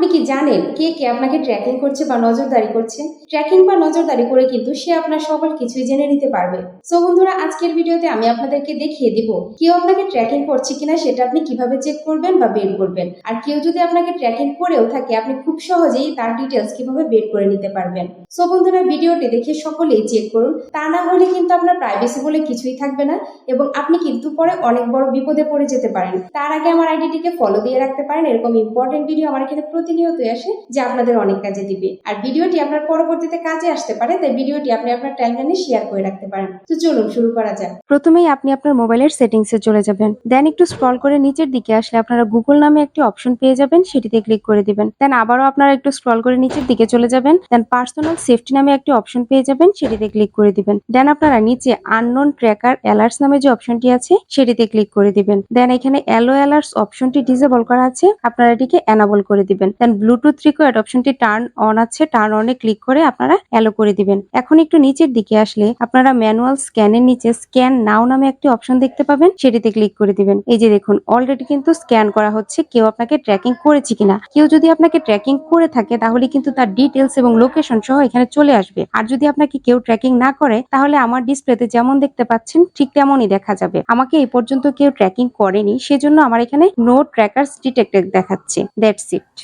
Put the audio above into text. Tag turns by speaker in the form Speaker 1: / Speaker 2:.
Speaker 1: আপনি কি জানেন কে কে আপনাকে ট্র্যাকিং করছে বা নজরদারি করছে? ট্র্যাকিং বা নজরদারি করে কিন্তু সে আপনার সকল কিছুই জেনে নিতে পারবে। সো বন্ধুরা, আজকের ভিডিওতে আমি আপনাদেরকে দেখিয়ে দিব কেউ আপনাকে ট্র্যাকিং করছে কিনা সেটা আপনি কীভাবে চেক করবেন বা বের করবেন। আর কেউ যদি আপনাকে ট্র্যাকিং করেও থাকে, আপনি খুব সহজেই তার ডিটেলস কীভাবে বের করে নিতে পারবেন। সো বন্ধুরা, ভিডিওটি দেখে সকলেই চেক করুন। তা না হলে কিন্তু আপনার প্রাইভেসি বলে কিছুই থাকবে না এবং আপনি কিন্তু পরে অনেক বড় বিপদে পড়ে যেতে পারেন। তার আগে আমার আইডিটিকে ফলো দিয়ে রাখতে পারেন। এরকম ইম্পর্টেন্ট ভিডিও আমার এখানে প্রতিনিয়তই আসে যা আপনাদের অনেক কাজে দিবে। আর ভিডিওটি আপনার পরবর্তীতে কাজে আসতে পারে, তাই ভিডিওটি আপনি আপনার টাইমলাইনে শেয়ার করে রাখতে পারেন। তো চলুন শুরু করা যাক।
Speaker 2: প্রথমেই আপনি আপনার মোবাইলের সেটিংসে চলে যাবেন। দেন একটু স্ক্রল করে নিচের দিকে আসলে আপনারা গুগল নামে একটি অপশন পেয়ে যাবেন, সেটিতে ক্লিক করে দিবেন। দেন আবারও আপনারা একটু স্ক্রল করে নিচের দিকে চলে যাবেন। দেন পার্সোনাল সেফটি নামে একটি অপশন পেয়ে যাবেন, সেটিতে ক্লিক করে দিবেন। দেন আপনারা নিচে আননোন ট্র্যাকার অ্যালার্টস নামে যে অপশনটি আছে, সেটিতে ক্লিক করে দিবেন। দেন এখানে অ্যালো অ্যালার্টস অপশনটি ডিসেবল করা আছে, আপনারা এটিকে এনাবল করে দিবেন। দেন ব্লুটুথ রিকোয়ার্ড অপশনটি টার্ন অন আছে। টার্ন অনে ক্লিক করে আপনারা অ্যালো করে দিবেন। এখন একটু নিচের দিকে আসলে আপনারা ম্যানুয়াল স্ক্যানের নিচে স্ক্যান নাও নামে একটি অপশন দেখতে পাবেন। সেটিতে ক্লিক করে দিবেন। এই যে দেখুন অলরেডি কিন্তু স্ক্যান করা হচ্ছে। কেউ আপনাকে ট্র্যাকিং করেছে কিনা? কেউ যদি আপনাকে ট্র্যাকিং করে থাকে, তাহলে কিন্তু তার ডিটেলস এবং লোকেশন সহ এখানে চলে আসবে। আর যদি আপনাকে কেউ ট্র্যাকিং না করে, তাহলে আমার ডিসপ্লেতে যেমন দেখতে পাচ্ছেন, ঠিক তেমনই দেখা যাবে। আমাকে এই পর্যন্ত কেউ ট্র্যাকিং করেনি, সেজন্য আমার এখানে নো ট্র্যাকার্স ডিটেক্টেড দেখাচ্ছে। That's it